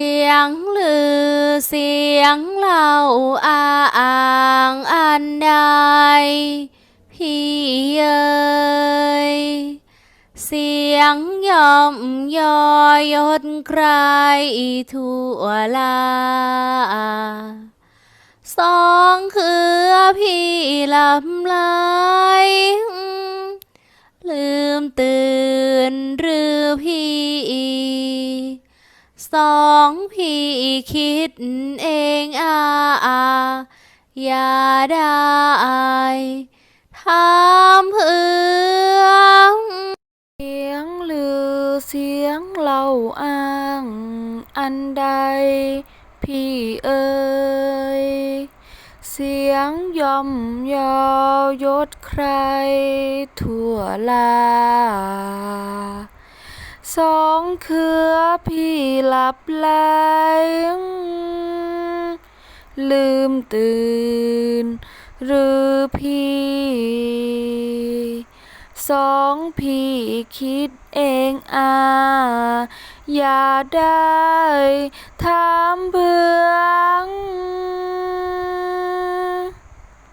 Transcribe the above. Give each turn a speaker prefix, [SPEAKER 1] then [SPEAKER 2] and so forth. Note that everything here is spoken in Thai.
[SPEAKER 1] เสียงลือเสียงเล่าอาอ่างอันใดพี่เอ๋ยเสียงย่อมยอยศใครทั่วลาสองคือพี่ลำลลื สองพี่คิดเองอาอย่าได้ถามเพื่อเสียงลือเสียงเล่าอ้าง อันใด พี่เอ๋ยเสียงย่อมยอยศใครทั่วลา สองเคือพี่หลับไหลลืมตื่น หรือพี่ สองพี่คิดเองอา อย่าได้ถามเพื่อ